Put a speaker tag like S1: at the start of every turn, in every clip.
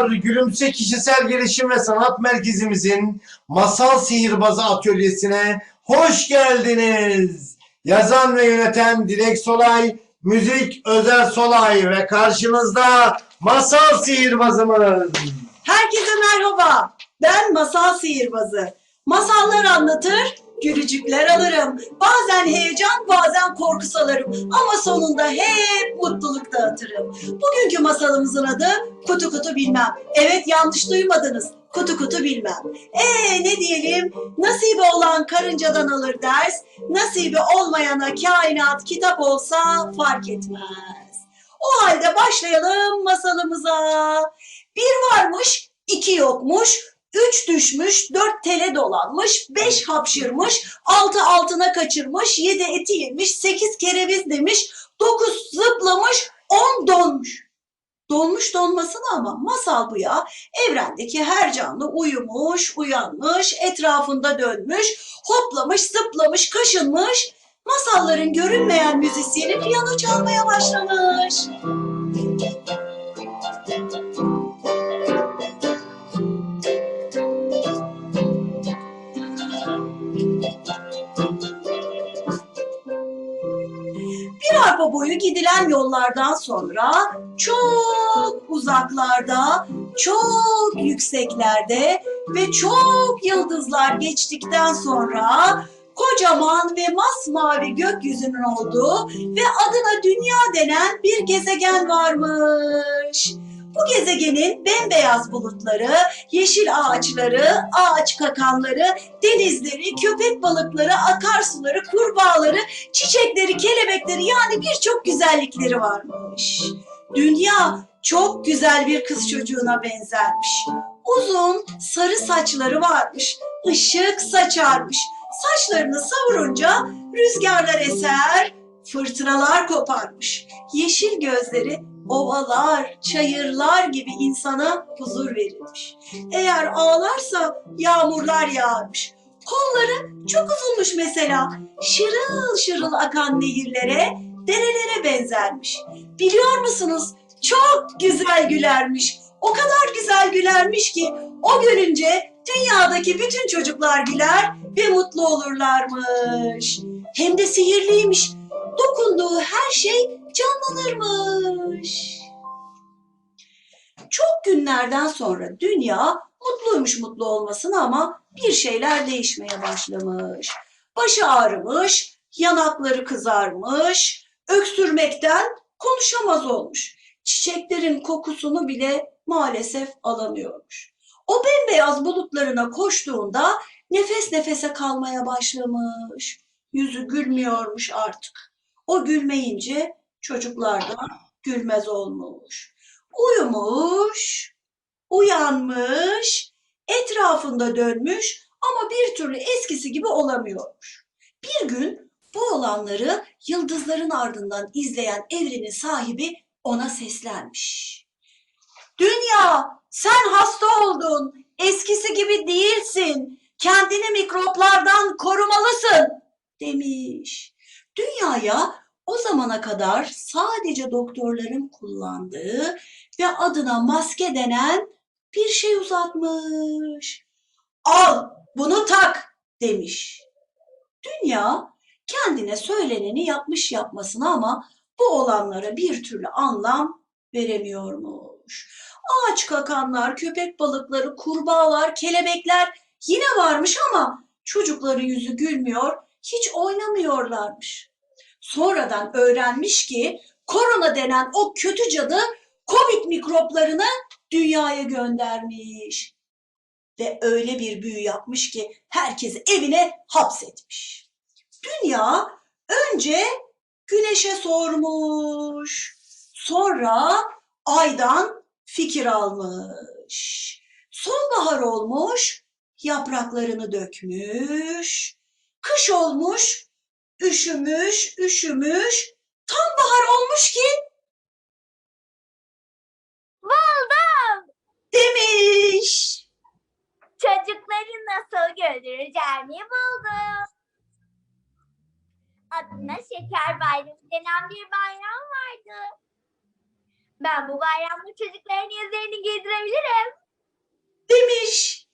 S1: Dostlar, Gülümse Kişisel Gelişim ve Sanat Merkezimizin Masal Sihirbazı Atölyesi'ne hoş geldiniz. Yazan ve yöneten Dilek Solay, müzik Özer Solay ve karşınızda Masal Sihirbazımız.
S2: Herkese merhaba. Ben masal sihirbazı. Masallar anlatır, gülücükler alırım. Bazen heyecan, bazen korku salarım. Ama sonunda hep mutluluk dağıtırım. Bugünkü masalımızın adı Kutu Kutu Bilmem. Evet yanlış duymadınız. Kutu kutu bilmem. Ee ne diyelim? Nasibi olan karıncadan alır ders. Nasibi olmayana kainat kitap olsa fark etmez. O halde başlayalım masalımıza. Bir varmış, iki yokmuş, üç düşmüş, dört tele dolanmış, beş hapşırmış, altı altına kaçırmış, yedi eti yemiş, sekiz kereviz demiş, dokuz zıplamış, on donmuş. Donmuş donmasına ama masal bu ya. Evrendeki her canlı uyumuş, uyanmış, etrafında dönmüş, hoplamış, zıplamış, kaşınmış. Masalların görünmeyen müzisyeni piyano çalmaya başlamış. Boyu gidilen yollardan sonra çok uzaklarda, çok yükseklerde ve çok yıldızlar geçtikten sonra kocaman ve masmavi gökyüzünün olduğu ve adına dünya denen bir gezegen varmış. Bu gezegenin bembeyaz bulutları, yeşil ağaçları, ağaç kakanları, denizleri, köpek balıkları, akarsuları, kurbağaları, çiçekleri, kelebekleri yani birçok güzellikleri varmış. Dünya çok güzel bir kız çocuğuna benzermiş. Uzun sarı saçları varmış. ışık saçarmış. Saçlarını savurunca rüzgarlar eser, fırtınalar koparmış. Yeşil gözleri ovalar, çayırlar gibi insana huzur verirmiş. Eğer ağlarsa yağmurlar yağarmış. Kolları çok uzunmuş mesela. Şırıl şırıl akan nehirlere, derelere benzermiş. Biliyor musunuz? Çok güzel gülermiş. O kadar güzel gülermiş ki o gülünce dünyadaki bütün çocuklar güler ve mutlu olurlarmış. Hem de sihirliymiş. Dokunduğu her şey canlanırmış. Çok günlerden sonra dünya mutluymuş mutlu olmasına ama bir şeyler değişmeye başlamış. Başı ağrımış, yanakları kızarmış, öksürmekten konuşamaz olmuş. Çiçeklerin kokusunu bile maalesef alamıyormuş. O bembeyaz bulutlarına koştuğunda nefes nefese kalmaya başlamış. Yüzü gülmüyormuş artık. O gülmeyince çocuklar da gülmez olmuş. Uyumuş, uyanmış, etrafında dönmüş ama bir türlü eskisi gibi olamıyormuş. Bir gün bu olanları yıldızların ardından izleyen evrenin sahibi ona seslenmiş. Dünya, sen hasta oldun. Eskisi gibi değilsin. Kendini mikroplardan korumalısın demiş. Dünyaya o zamana kadar sadece doktorların kullandığı ve adına maske denen bir şey uzatmış. Al bunu tak demiş. Dünya kendine söyleneni yapmış yapmasına ama bu olanlara bir türlü anlam veremiyormuş. Ağaç kakanlar, köpek balıkları, kurbağalar, kelebekler yine varmış ama çocukların yüzü gülmüyor, hiç oynamıyorlarmış. Sonradan öğrenmiş ki korona denen o kötü cadı Covid mikroplarını dünyaya göndermiş. Ve öyle bir büyü yapmış ki herkesi evine hapsetmiş. Dünya önce güneşe sormuş. Sonra aydan fikir almış. Sonbahar olmuş, yapraklarını dökmüş. Kış olmuş, üşümüş, üşümüş. Tam bahar olmuş ki
S3: Buldum.
S2: demiş.
S3: Çocukları nasıl güldüreceğimi buldum. Adına Şeker Bayramı denen bir bayram vardı. Ben bu bayramda çocukların yüzlerini giydirebilirim.
S2: Demiş.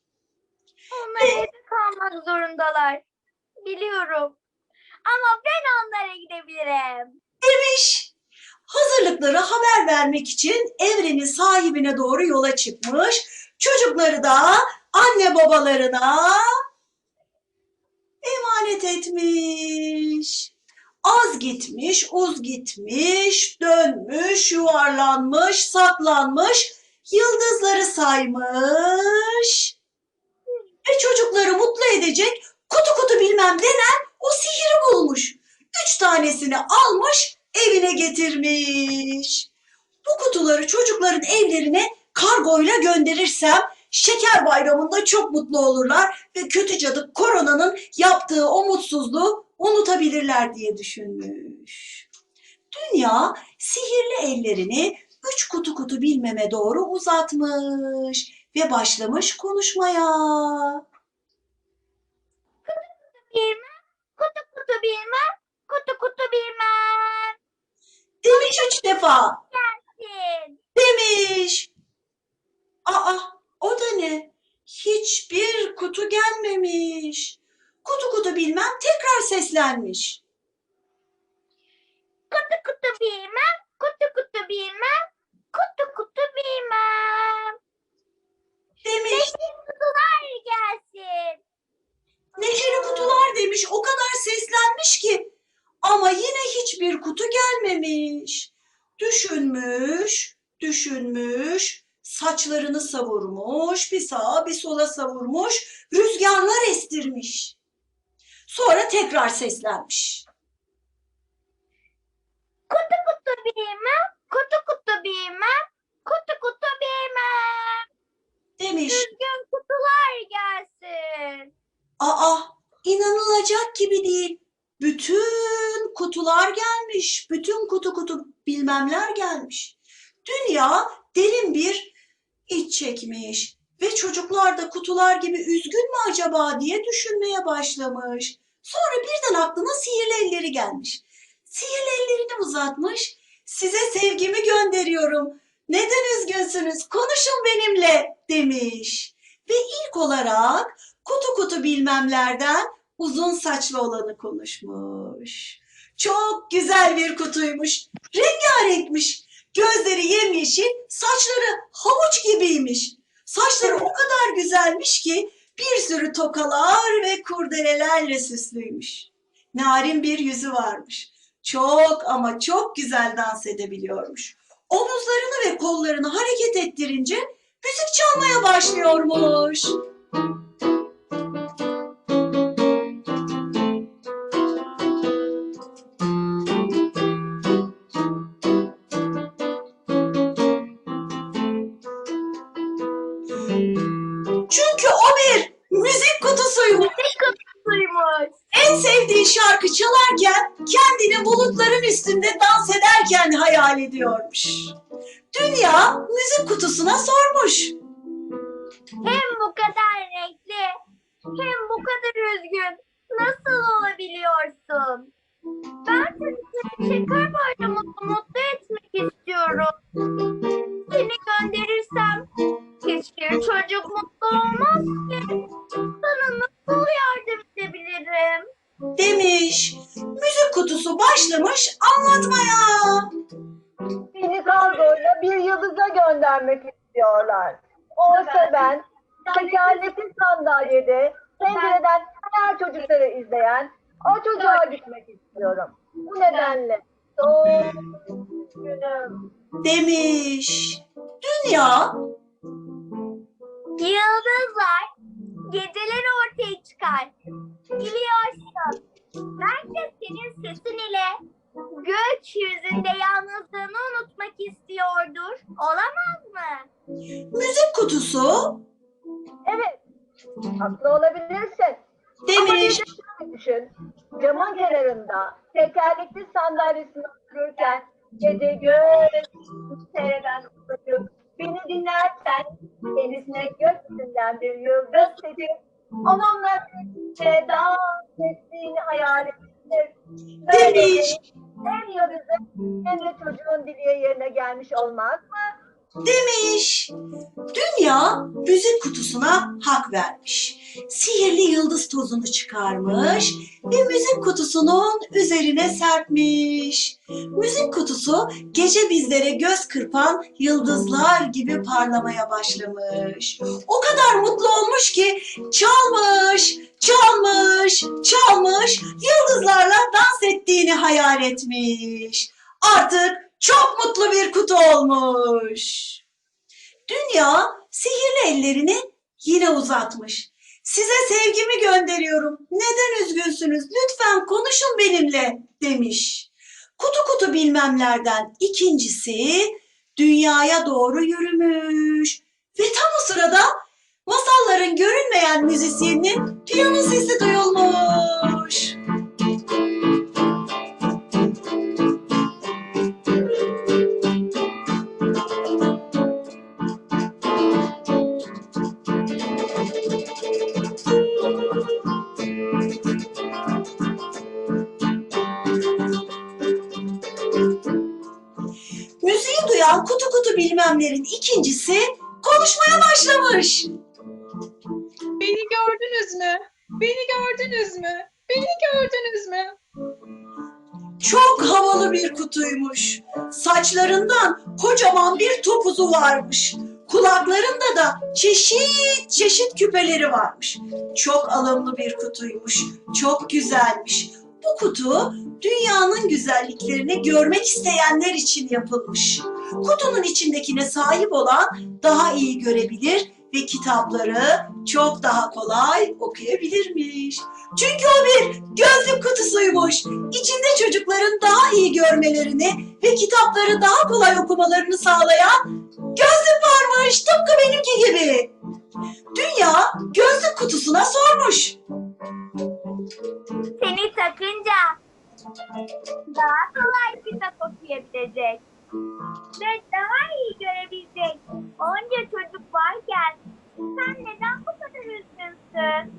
S3: Onlar evde kalmak zorundalar. Biliyorum. Ama ben onlara gidebilirim.
S2: Demiş. Hazırlıkları haber vermek için evrenin sahibine doğru yola çıkmış. Çocukları da anne babalarına emanet etmiş. Az gitmiş, uz gitmiş, dönmüş, yuvarlanmış, saklanmış, yıldızları saymış. Ve çocukları mutlu edecek kutu kutu bilmem denen o sihiri bulmuş. Üç tanesini almış, evine getirmiş. Bu kutuları çocukların evlerine kargoyla gönderirsem şeker bayramında çok mutlu olurlar ve kötü cadı koronanın yaptığı o mutsuzluğu unutabilirler diye düşünmüş. Dünya sihirli ellerini üç kutu kutu bilmeme doğru uzatmış ve başlamış konuşmaya.
S3: Bilmem. Kutu kutu bilmem. Kutu kutu bilmem.
S2: Demiş üç defa.
S3: Sin.
S2: Demiş. Aa, o da ne? Hiçbir kutu gelmemiş. Kutu kutu bilmem tekrar seslenmiş.
S3: Kutu kutu bilmem. Kutu kutu bilmem. Kutu kutu bilmem.
S2: Demiş.
S3: Neşeli kutular gelsin.
S2: Neşeli kutular demiş. O kadar seslenmiş ki. Ama yine hiçbir kutu gelmemiş. Düşünmüş, düşünmüş. Saçlarını savurmuş, bir sağa bir sola savurmuş. Rüzgarlar estirmiş. Sonra tekrar seslenmiş.
S3: Kutu kutu bilmem. Kutu kutu bilmem. Kutu kutu bilmem.
S2: Demiş. Aa, inanılacak gibi değil. Bütün kutular gelmiş. Bütün kutu kutu bilmemler gelmiş. Dünya derin bir iç çekmiş. Ve çocuklar da kutular gibi üzgün mü acaba diye düşünmeye başlamış. Sonra birden aklına sihirli elleri gelmiş. Sihirli ellerini uzatmış. Size sevgimi gönderiyorum. Neden üzgünsünüz? Konuşun benimle demiş. Ve ilk olarak kutu kutu bilmemlerden uzun saçlı olanı konuşmuş. Çok güzel bir kutuymuş. Rengarenkmiş. Gözleri yemyeşil, saçları havuç gibiymiş. Saçları o kadar güzelmiş ki bir sürü tokalar ve kurdelelerle süslüymüş. Narin bir yüzü varmış. Çok ama çok güzel dans edebiliyormuş. Omuzlarını ve kollarını hareket ettirince müzik çalmaya başlıyormuş. En sevdiği şarkı çalarken kendini bulutların üstünde dans ederken hayal ediyormuş. Dünya müzik kutusuna sormuş.
S3: Hem bu kadar renkli hem bu kadar üzgün. Nasıl olabiliyorsun? Ben seni şeker bayramında mutlu etmek istiyorum. Seni gönderirsem hiçbir çocuk mutlu olmaz ki. Sana nasıl yardım edebilirim?
S2: Demiş. Müzik kutusu başlamış anlatmaya.
S4: Beni kargoyla bir yıldıza göndermek istiyorlar. Oysa ben tekerlekli sandalyede pencereden her çocukları izleyen o çocuğa gitmek istiyorum. Bu nedenle çok üzgünüm.
S2: Demiş. Dünya
S3: Yıldızlar geceleri ortaya çıkar. Biliyorsun. Ben de senin sesin ile gökyüzünde yalnızlığını unutmak istiyordur. Olamaz mı?
S2: müzik kutusu
S4: Evet, haklı olabilirsin. Ama bir
S2: demiş.
S4: de şöyle düşün. Camın kenarında tekerlekli sandalyesinde otururken gece göz seyreden çocuk beni dinlerken kendisine gökyüzünden bir yıldız seçip onunla birlikte dans ettiğini hayal edebilir.
S2: Demiş.
S4: Hem yıldızın hem de çocuğun dileği yerine gelmiş olmaz mı?
S2: Demiş. Dünya müzik kutusuna hak vermiş. Sihirli yıldız tozunu çıkarmış ve müzik kutusunun üzerine serpmiş. Müzik kutusu gece bizlere göz kırpan yıldızlar gibi parlamaya başlamış. O kadar mutlu olmuş ki çalmış, çalmış, çalmış, yıldızlarla dans ettiğini hayal etmiş. Artık çok mutlu bir kutu olmuş. Dünya sihirli ellerini yine uzatmış. Size sevgimi gönderiyorum. Neden üzgünsünüz? Lütfen konuşun benimle demiş. Kutu kutu bilmemlerden ikincisi dünyaya doğru yürümüş. Ve tam o sırada masalların görünmeyen müzisyeninin piyano sesi duyulmuş. Bilmemlerin ikincisi konuşmaya başlamış.
S5: Beni gördünüz mü? Beni gördünüz mü? Beni gördünüz mü?
S2: Çok havalı bir kutuymuş. Saçlarından kocaman bir topuzu varmış. Kulaklarında da çeşit çeşit küpeleri varmış. Çok alımlı bir kutuymuş. Çok güzelmiş. Bu kutu dünyanın güzelliklerini görmek isteyenler için yapılmış. Kutunun içindekine sahip olan daha iyi görebilir ve kitapları çok daha kolay okuyabilirmiş. Çünkü o bir gözlük kutusuymuş. İçinde çocukların daha iyi görmelerini ve kitapları daha kolay okumalarını sağlayan gözlük varmış. Tıpkı benimki gibi. Dünya gözlük kutusuna sormuş.
S3: Seni takınca daha kolay kitap okuyabilecek ve daha iyi görebilecek onca çocuk varken sen neden bu kadar üzgünsün?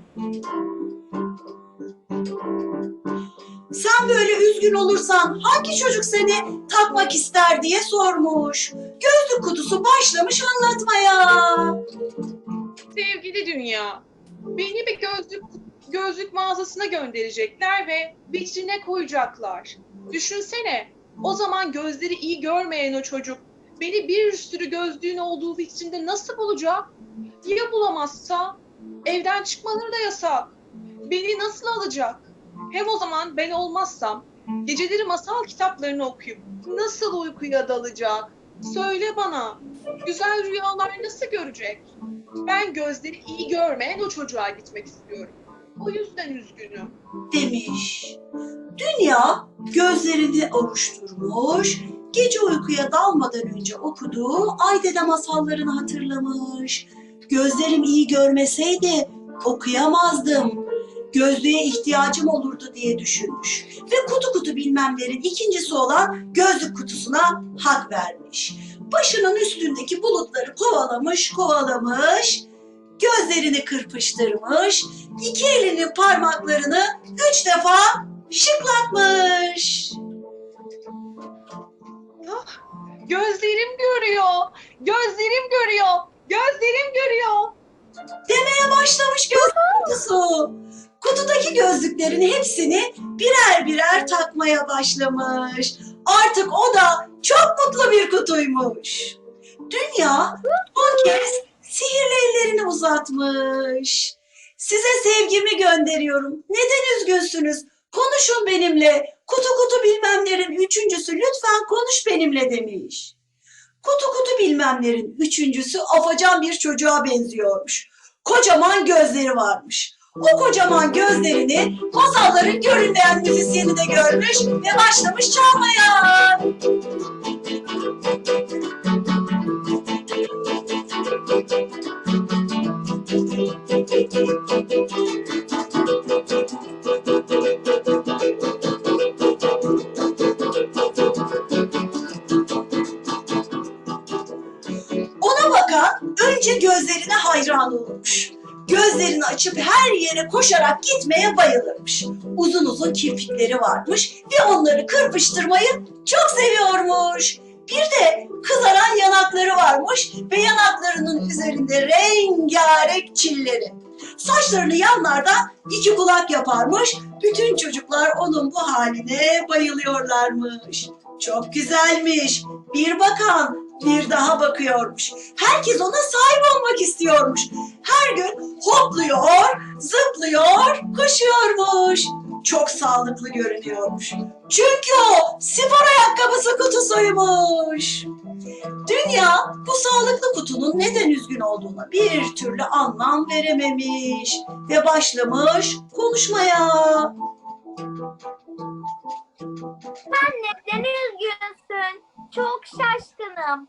S2: Sen böyle üzgün olursan hangi çocuk seni takmak ister diye sormuş. Gözlük kutusu başlamış anlatmaya.
S5: Sevgili dünya, beni bir gözlük gözlük mağazasına gönderecekler ve vitrine koyacaklar. Düşünsene, o zaman gözleri iyi görmeyen o çocuk beni bir sürü gözlüğün olduğu vitrinde nasıl bulacak? Ya bulamazsa? Evden çıkmaları da yasak. Beni nasıl alacak? Hem o zaman ben olmazsam geceleri masal kitaplarını okuyup nasıl uykuya dalacak? Söyle bana. Güzel rüyalar nasıl görecek? Ben gözleri iyi görmeyen o çocuğa gitmek istiyorum. O yüzden üzgünüm.
S2: demiş. Dünya gözlerini ovuşturmuş, gece uykuya dalmadan önce okuduğu Aydede masallarını hatırlamış. Gözlerim iyi görmeseydi okuyamazdım. Gözlüğe ihtiyacım olurdu diye düşünmüş. Ve kutu kutu bilmemlerin ikincisi olan gözlük kutusuna hak vermiş. Başının üstündeki bulutları kovalamış, kovalamış, gözlerini kırpıştırmış, iki elinin parmaklarını üç defa şıklatmış.
S5: Gözlerim görüyor. Gözlerim görüyor. Gözlerim görüyor.
S2: Demeye başlamış gözlük kutusu. Kutudaki gözlüklerin hepsini birer birer takmaya başlamış. Artık o da çok mutlu bir kutuymuş. Dünya son kez sihirli ellerini uzatmış. Size sevgimi gönderiyorum. Neden üzgünsünüz? Konuşun benimle. Kutu kutu bilmemlerin üçüncüsü lütfen konuş benimle demiş. Kutu kutu bilmemlerin üçüncüsü afacan bir çocuğa benziyormuş. Kocaman gözleri varmış. O kocaman gözlerini masalların görünmeyen müzisyeni de görmüş ve başlamış çalmaya. Ona bakan önce gözlerine hayran olmuş. Gözlerini açıp her yere koşarak gitmeye bayılırmış. Uzun uzun kirpikleri varmış ve onları kırpıştırmayı çok seviyormuş. Bir de kızaran yanakları varmış ve yanaklarının üzerinde rengarenk çilleri. Saçlarını yanlardan iki kulak yaparmış. Bütün çocuklar onun bu haline bayılıyorlarmış. Çok güzelmiş. Bir bakan bir daha bakıyormuş. Herkes ona sahip olmak istiyormuş. Her gün hopluyor, zıplıyor, koşuyormuş. Çok sağlıklı görünüyormuş. Çünkü o spor ayakkabısı kutusuymuş. Dünya bu sağlıklı kutunun neden üzgün olduğuna bir türlü anlam verememiş ve başlamış konuşmaya.
S3: Sen neden üzgünsün? Çok şaşkınım.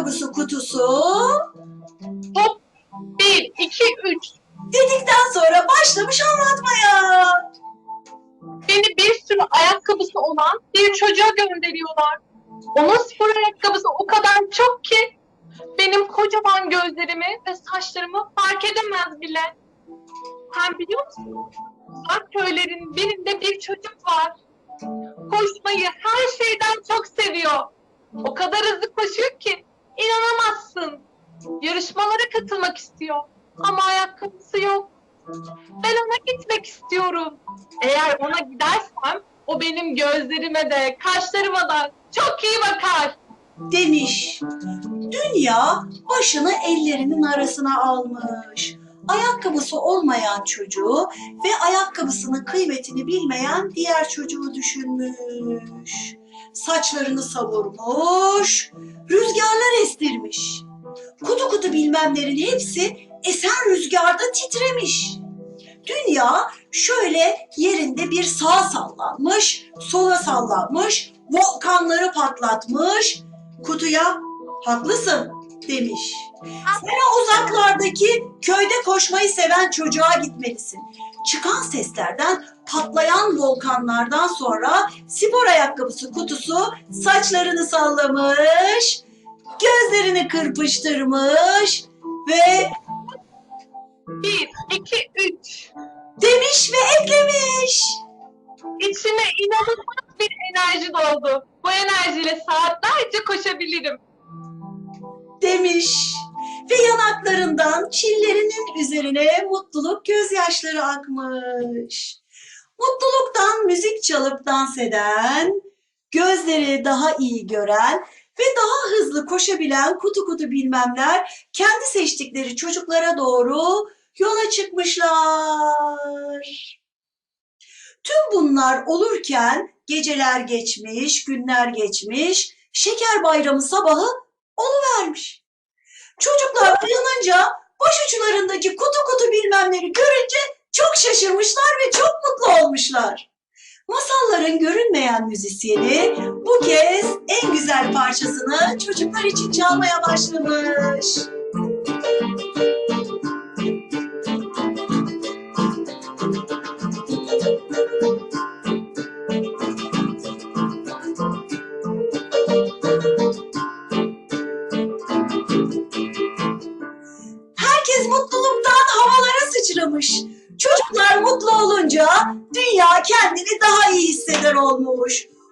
S2: Ayakkabısı kutusu
S5: Hop. Bir, iki, üç.
S2: dedikten sonra başlamış anlatmaya.
S5: Beni bir sürü ayakkabısı olan bir çocuğa gönderiyorlar. Onun spor ayakkabısı o kadar çok ki benim kocaman gözlerimi ve saçlarımı fark edemez bile. Sen biliyor musun? Uzak köylerin birinde bir çocuk var. Koşmayı her şeyden çok seviyor. O kadar hızlı koşuyor ki inanamazsın. Yarışmalara katılmak istiyor ama ayakkabısı yok. Ben ona gitmek istiyorum. Eğer ona gidersem o benim gözlerime de kaşlarıma da çok iyi bakar.
S2: demiş. Dünya başını ellerinin arasına almış. Ayakkabısı olmayan çocuğu ve ayakkabısının kıymetini bilmeyen diğer çocuğu düşünmüş. Saçlarını savurmuş, rüzgarlar estirmiş. Kutu kutu bilmemlerin hepsi esen rüzgarda titremiş. Dünya şöyle yerinde bir sağa sallanmış, sola sallanmış, volkanları patlatmış, kutuya haklısın demiş. Sen o uzaklardaki köyde koşmayı seven çocuğa gitmelisin. Çıkan seslerden patlayan volkanlardan sonra spor ayakkabısı kutusu saçlarını sallamış, gözlerini kırpıştırmış ve
S5: Bir, iki, üç.
S2: demiş ve eklemiş.
S5: İçime inanılmaz bir enerji doldu. Bu enerjiyle saatlerce koşabilirim.
S2: demiş ve yanaklarından çillerinin üzerine mutluluk gözyaşları akmış. Mutluluktan müzik çalıp dans eden, gözleri daha iyi gören ve daha hızlı koşabilen kutu kutu bilmemler kendi seçtikleri çocuklara doğru yola çıkmışlar. Tüm bunlar olurken geceler geçmiş, günler geçmiş, şeker bayramı sabahı vermiş. Çocuklar uyanınca başuçlarındaki kutu kutu bilmemleri görünce çok şaşırmışlar ve çok mutlu olmuşlar. Masalların görünmeyen müzisyeni bu kez en güzel parçasını çocuklar için çalmaya başlamış.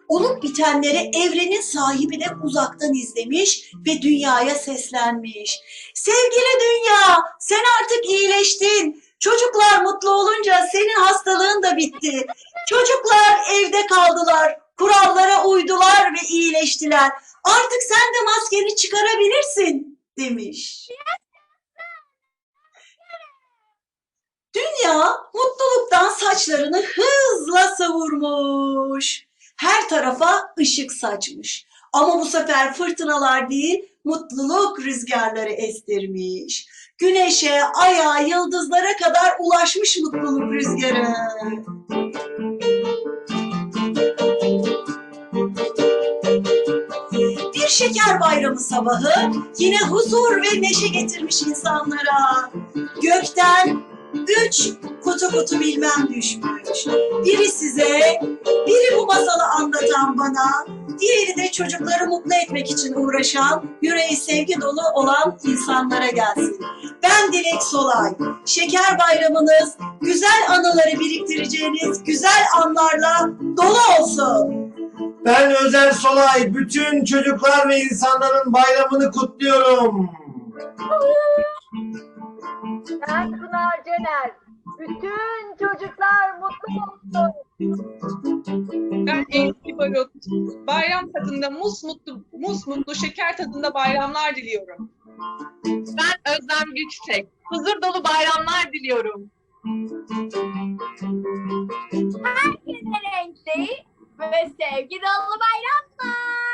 S2: Olup bitenleri evrenin sahibi de uzaktan izlemiş ve dünyaya seslenmiş. Sevgili dünya, sen artık iyileştin. Çocuklar mutlu olunca senin hastalığın da bitti. Çocuklar evde kaldılar, kurallara uydular ve iyileştiler. Artık sen de maskeni çıkarabilirsin demiş. Dünya mutluluktan saçlarını hızla savurmuş. Her tarafa ışık saçmış. Ama bu sefer fırtınalar değil, mutluluk rüzgarları estirmiş. Güneşe, aya, yıldızlara kadar ulaşmış mutluluk rüzgarı. Bir şeker bayramı sabahı yine huzur ve neşe getirmiş insanlara. Gökten üç kutu kutu bilmem düşmüş. Biri size, biri bu masalı anlatan bana, diğeri de çocukları mutlu etmek için uğraşan, yüreği sevgi dolu olan insanlara gelsin. Ben Dilek Solay. Şeker bayramınız güzel anıları biriktireceğiniz güzel anlarla dolu olsun.
S1: Ben Özer Solay. Bütün çocuklar ve insanların bayramını kutluyorum.
S4: Ben Pınar Cener. Bütün çocuklar mutlu olsun.
S5: Ben Ezgi Barut. Bayram tadında mus mutlu, mus mutlu şeker tadında bayramlar diliyorum.
S6: Ben Özlem Güçtek. Huzur dolu bayramlar diliyorum.
S3: Herkese renkli ve sevgi dolu bayramlar.